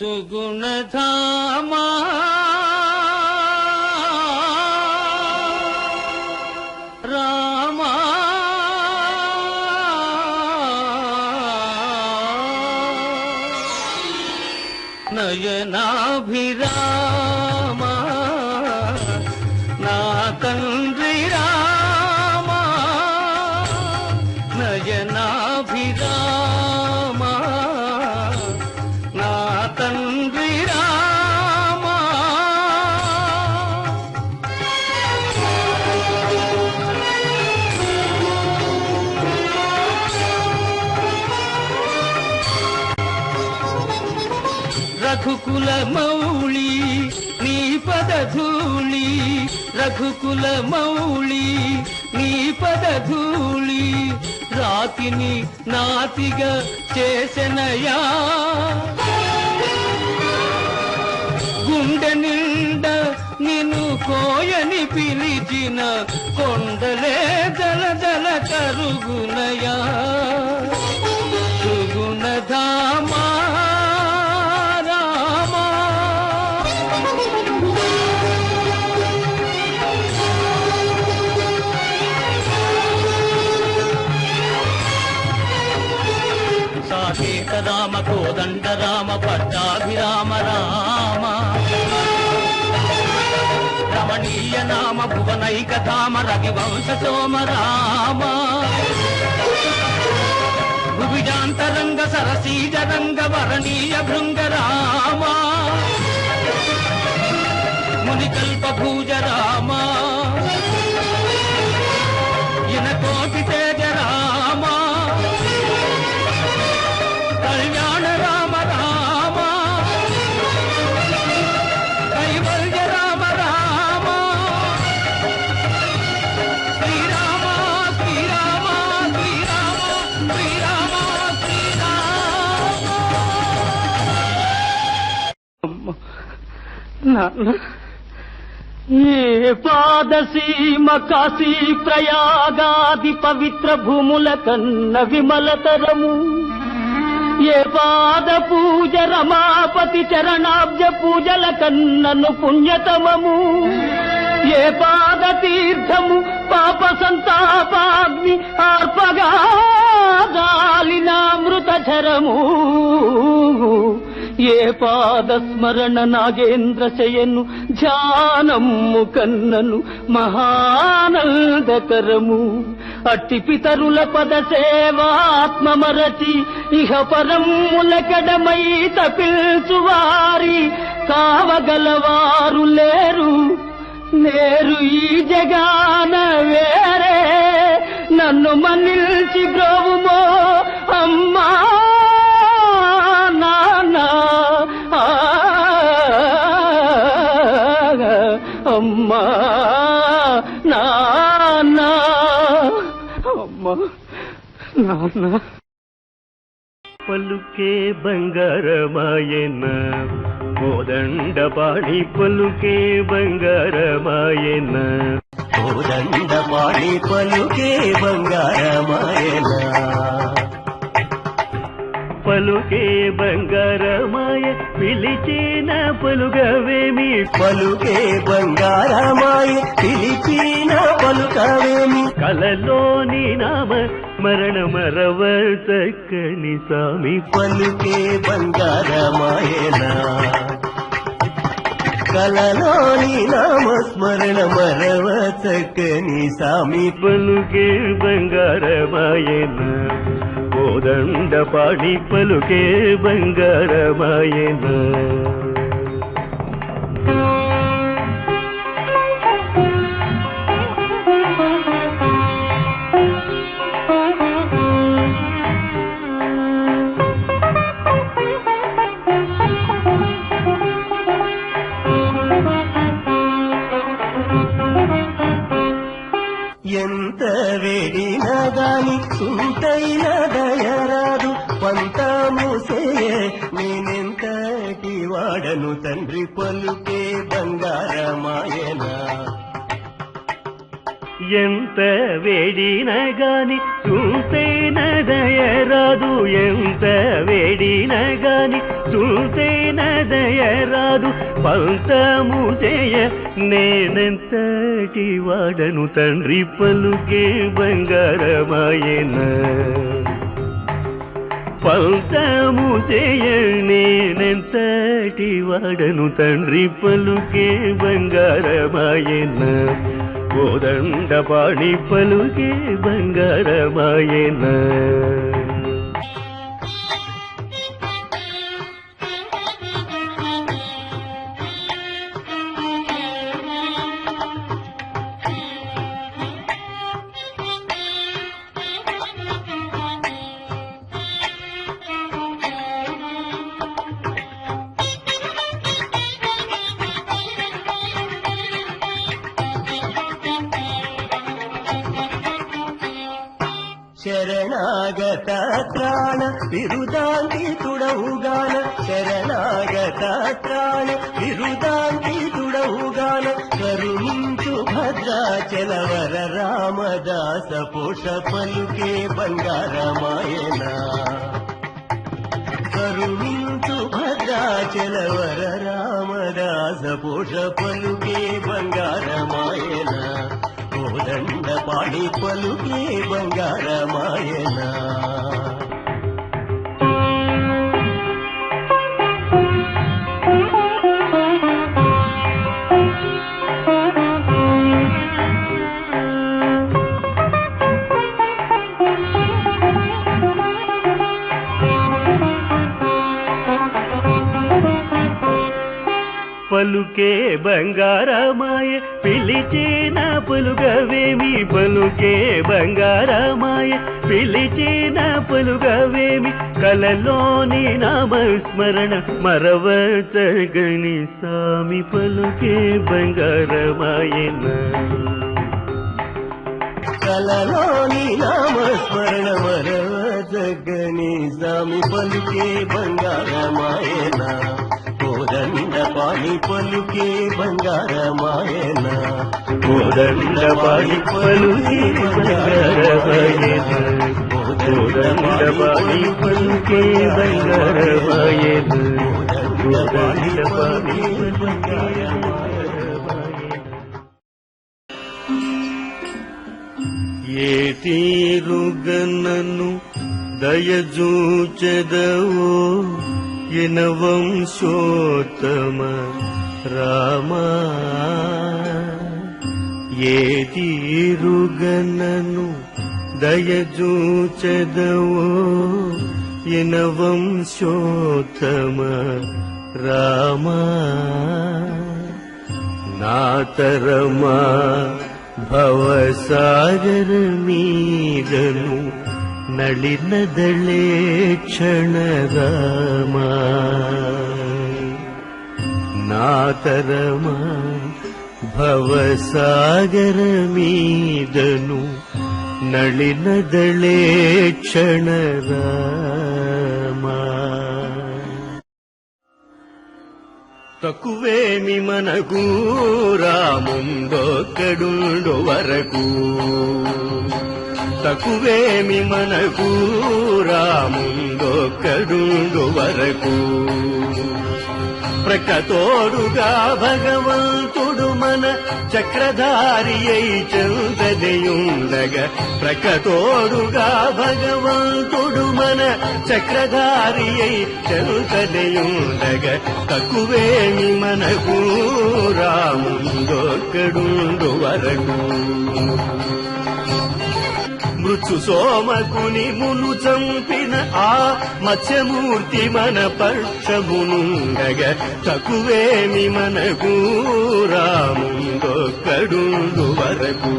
सुगुण धामा మౌళి నీ పదధూళి రఘుకుల మౌళి నీ పదధూళి రాతిని నాతిగా చేసెనయా. గుండె నిండ నిన్ను కోయని పిలిచిన కొండలే దళ దళ కరుగునయా. కోదండ రామ పట్టాభిరామ రామ. రమణీయ నామ భువనైక ధామ రవివంశ సోమ రామ. భువిజాంతరంగ సరసీజరంగ వరణీయ భృంగ రామ. మునికల్ప భూజ రామ ఏ పాదసీమ కాశీ ప్రయాగాది పవిత్ర భూముల కన్న విమలతరము ఏ పాద పూజ రమాపతి చరణాబ్జ పూజల కన్నను పుణ్యతమము. ఏ పాద తీర్థము పాప సంతాపాగ్ని ఆర్పగా గాలినామృత చరము ఏ పాదస్మరణ నాగేంద్ర శయను ధ్యానము కన్నను మహానందకరము. అట్టి పితరుల పద సేవాత్మమరచి ఇహ పరములకడమై తపిల్చువారి కావగలవారు లేరు. లేరు ఈ జగాన వేరే నన్ను మన్నిల్చి బ్రోవు నాన్న పలుకే బంగారమాయన కోదండపాణి పలుకే బంగారమాయన. కోదండపాణి పలుకే బంగారమాయన. పలుకే బంగారమాయ పిలిచిన పలుగవేమి పలుకే బంగారమాయ పిలిచిన పలుకవేమి? కలలోని నామ మరణ మరవ చక్కని స్వామి పలుకే బంగారమాయన కలలోని నామస్మరణ మరవ చక్కని సామి పలుకే బంగారమాయన కోదండ పాడి పలుకే బంగారమాయన ఎంత వేడిన గాని చూసేన దయరాదు ఎంత వేడిన గాని చూసేన దయరాదు పంతము చేయ నేనెంతటి వాడను తండ్రి పలుకే బంగారమాయన. పంతము చేయ నేనెంతటి వాడను తండ్రి పలుకే బంగారమాయన. కోదండ పాణి పలుకే బంగారమాయన? శరణాగత త్రాణ బిరుదాంతి తుడవుగాన శరణాగత త్రాణ బిరుదాంతి తుడవుగాన కరుణించు భద్రాచలవర రామదాస పోష పలుకే బంగారమాయన. కరుణించు భద్రాచలవర రామదాస పోష పలుకే బంగారమాయన. కోదండ పాడి పలుకే బంగారమాయనా? కలలోని నామస్మరణ మరవతగని సామి పలుకే బంగారమాయన కలలోని నామస్మరణ మరవజగని స్వామి పలుకే బంగారమాయన కోదండ పాణి పలుకే బంగారమాయన కోదండ పాలి పలుకే బంగారమాయన కోదండ పాడి పలుకే బంగారమాయన కోదండ ఏ తీరుగనను దయజూచెదవో ఎనవంశోత్తమ రామా. ఏ తీరుగనను दयजूचदवो च रामा। नातरमा भवसागरमीदनु नलिनदले क्षणगमा नातर मा भवसागरमीदनु మీదను నళినదళే క్షణరామా తక్కువేమి మనకు రాముందొక్కడుండు వరకు తక్కువేమి మనకు రాముందొక్కడుండు వరకు ప్రకతోడుగా భగవంతు మన చక్రధారి అయి చందదయుండగా ప్రకతోడుగా భగవంతుడు మన చక్రధారి అయి చందదయుండగా తక్కువేమి మనకు రాముందొక్కడుండు వరకు. మృత్యు సోమకుని మును చంపిన ఆ మత్స్యమూర్తి మన పక్షమునుండగ తక్కువేమి మనకు రాముందొక్కడుండు వరకు.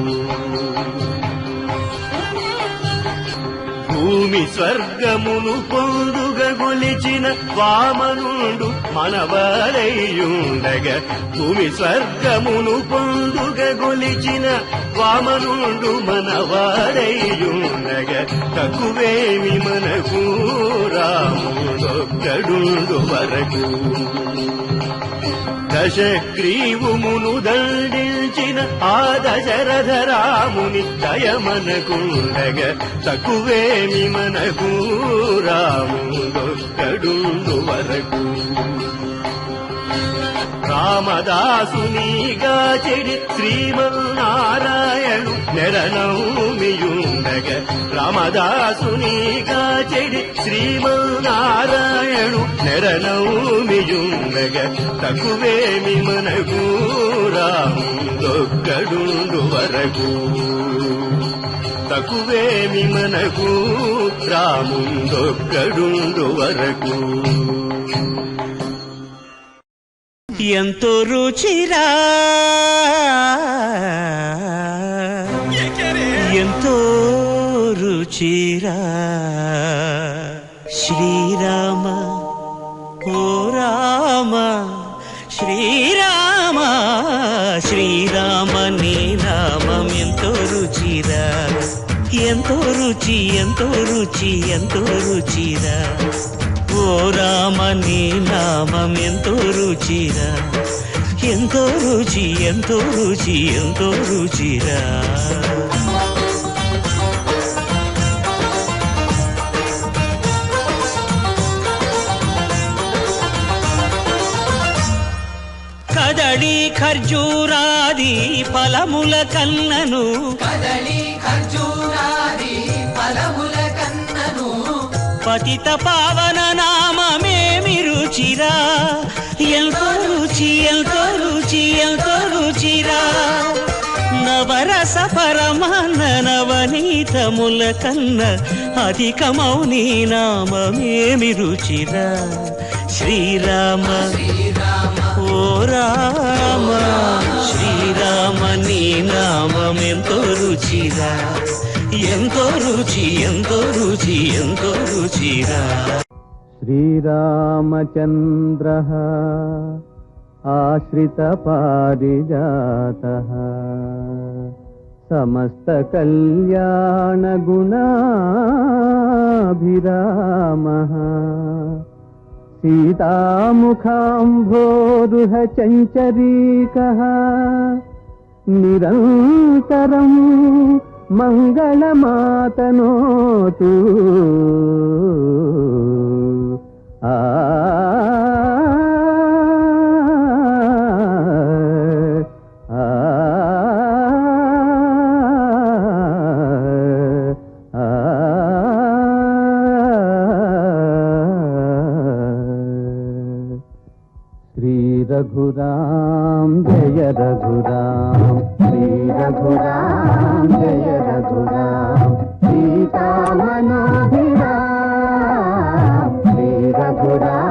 భూమి స్వర్గమును పొందుగ గొలిచిన వామనుండు మనవరయ్యుండగ. భూమి స్వర్గమును పొందుగ గొలిచిన వామనుండు మనవాడయ్యుండగ తక్కువేమి మనకు రా రాముడొక్కడుండు వరకు. దశగ్రీవుమును దండించిన ఆ దశరథ రాముని దయమనకుండగ తక్కువేమి మనకు రాముడొక్కడుండు వరకు. రామదాసునిగా చెడి శ్రీమన్నారాయణు నెరనౌమియుండగ. రామదాసునిగా చెడి శ్రీమన్నారాయణు నెరనౌమియుండగ. తక్కువేమి మనకు రాముడొక్కడుండు వరకు. తకువేమి మనకు రాముడొక్కడుండు వరకు. ఎంతో రుచిరా. ఎంతో రుచిరా. శ్రీరామ ఓ రామ శ్రీరామ శ్రీరామ నీ రామం ఎంతో రుచిరా. ఎంతో రుచి ఎంతో రుచి ఎంతో రుచిరా. ఓ రామ నీ నామం ఎంతో రుచిరా. ఎంతో రుచి ఎంతో రుచి ఎంతో రుచిరా. కదడి ఖర్జూరాది ఫలముల కన్నను కదడి ఖర్జూరాది పతిత పావన నామేమి రుచిరా. ఎంతో రుచి ఎంతో రుచి ఎంతో రుచిరా. నవరస పరమాన్న నవనీతముల కన్న అధికమౌ నీ నామేమి రుచిరా. శ్రీరామ ఓ రామ శ్రీరామ నీ నామం ఎంతో రుచిరా. ఎంతో రుచి ఎంతో రుచి ఎంతో రుచిరా శ్రీరామచంద్ర ఆశ్రిత పారిజాత సమస్త కళ్యాణ గుణాభిరామ సీతాముఖాంభోరుహ చంచరీక నిరంతరం మంగళమాతనోతు ఆ ఆ రఘురాం జయ రఘురాం శ్రీ రఘురాం జయ రఘురాం సీతామనోభిరాం శ్రీ రఘురాం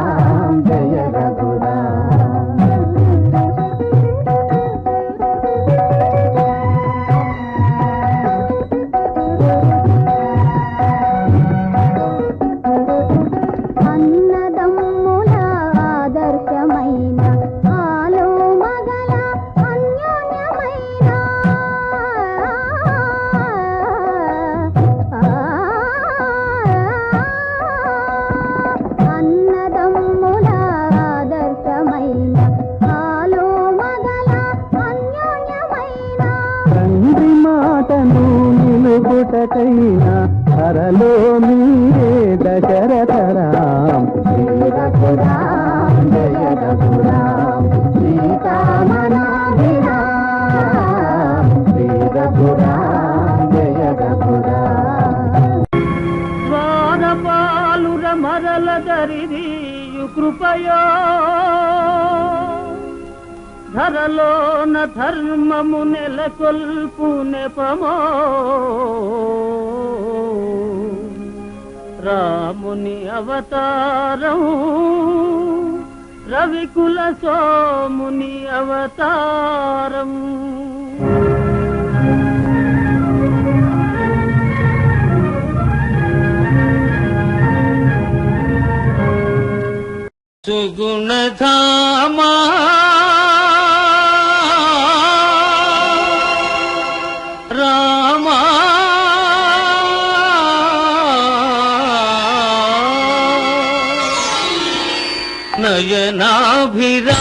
రఘురాం జయ రఘురాం ద్వారపాలుర మరల దరిదీయు కృపయో. ధరలోన ధర్మము నెలకొల్పు నెపమో. రాముని అవతారం రవికుల సోముని అవతారం. సుగుణధామా నయనాభిరామా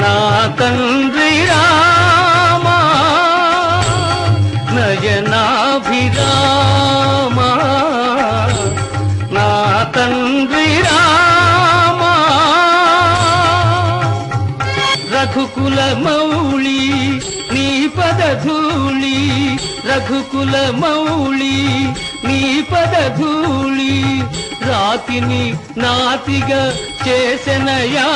నా తండ్రి రామా నయనాభిరామా నా తండ్రి రామా రఘుకుల మౌళి నీ పదధూళి రఘుకుల మౌళి నీ పదధూళి రాతిని నాతిగా చేసెనయా?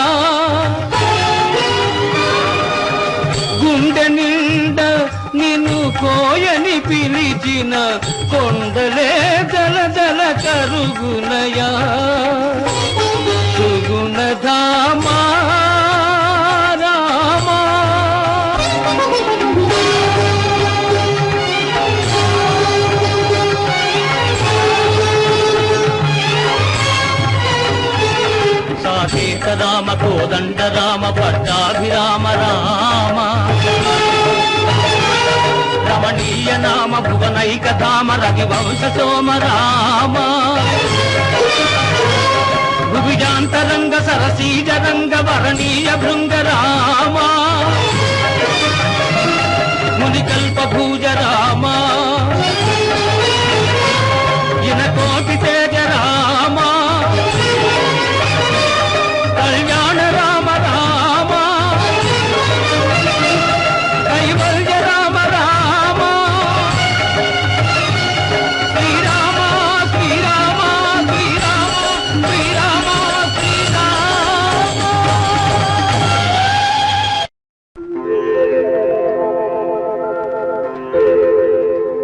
గుండె నిండా నిన్ను కోయని పిలిచిన కొండలే దల దల కరుగునయా? సుగుణధామా కోదండ రామ పట్టాభిరామ రామ. రమణీయ నామ భువనైక ధామ రవివంశ సోమ రామ. భువిజాంతరంగ సరసీజరంగ వరణీయ భృంగ రామ. మునికల్ప భూజ రామా.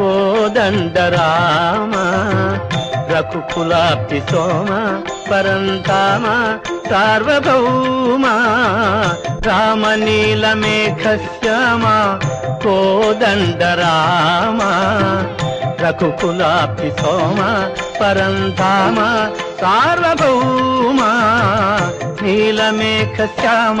కోదండరామ రఘుకులాప్తి సోమ పరంతామ సార్వభౌమ రామనీలమేఘశ్యామ కోదండ రామ రఘుకులాప్తి సోమ పరంధామ సార్వభౌమ నీలమేఘ శ్యామ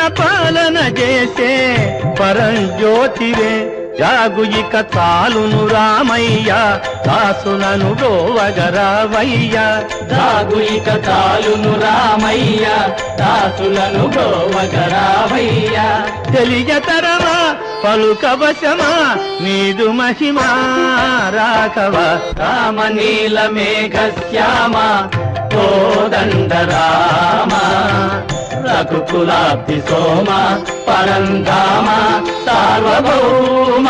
జల్ల పాలన చేసే పరంజ్యోతివే. జాగు ఇక చాలును రామయ్య దాసులను గోవగరావయ్య. జాగు ఇక చాలును రామయ్య దాసులను గోవగరావయ్య. తెలియతరమా పలుకవశమా నీదు మహిమా రాఘవ రామ నీల మేఘ శ్యామ కోదండ రామ రఘుకులాబ్ది సోమ పరంధామ సార్వభౌమ.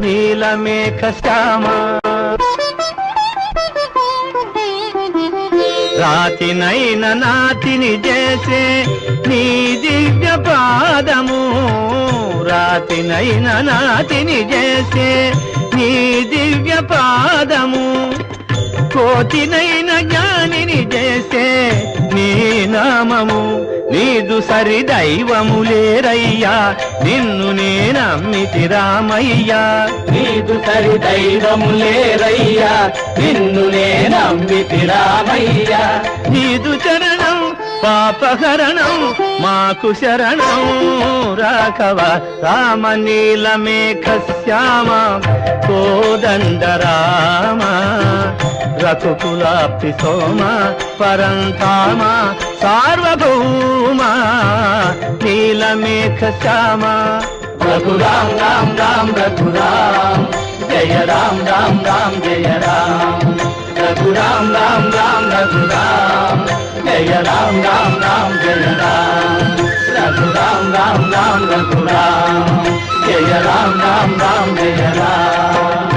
నీలమేఘ శ్యామ రాతినైన నాతిని చేసే నీ దివ్య పాదము. రాతినైన నాతిని చేసే నీ దివ్య పాదము. కోటినైన జ్ఞానిని చేసే నీ నామము నీదు సరి దైవము లేరయ్యా. నిన్ను నేనమ్మితి రామయ్యా. నీదు సరి దైవము లేరయ్యా. నిన్ను నేనమ్మితి రామయ్యా. నీదు చరణం పాపహరణం మాకు శరణం. రాఘవ రామ నీలమేఘ శ్యామ కోదండ రామ రఘుకులాప్తి సోమ పరంధామ సార్వభౌమ నీలమేఘ శ్యామ రఘురాం రామ్ రామ్ రఘురాం జయ రామ్ రామ్ రామ్ జయ రామ్ రఘురాం రామ్ రామ్ రఘురాం జయ రామ్ రామ్ రామ్ జయ రామ్ రఘురాం రామ్ రామ్ రఘురాం జయ రామ్ రామ్ రామ్ జయ రామ్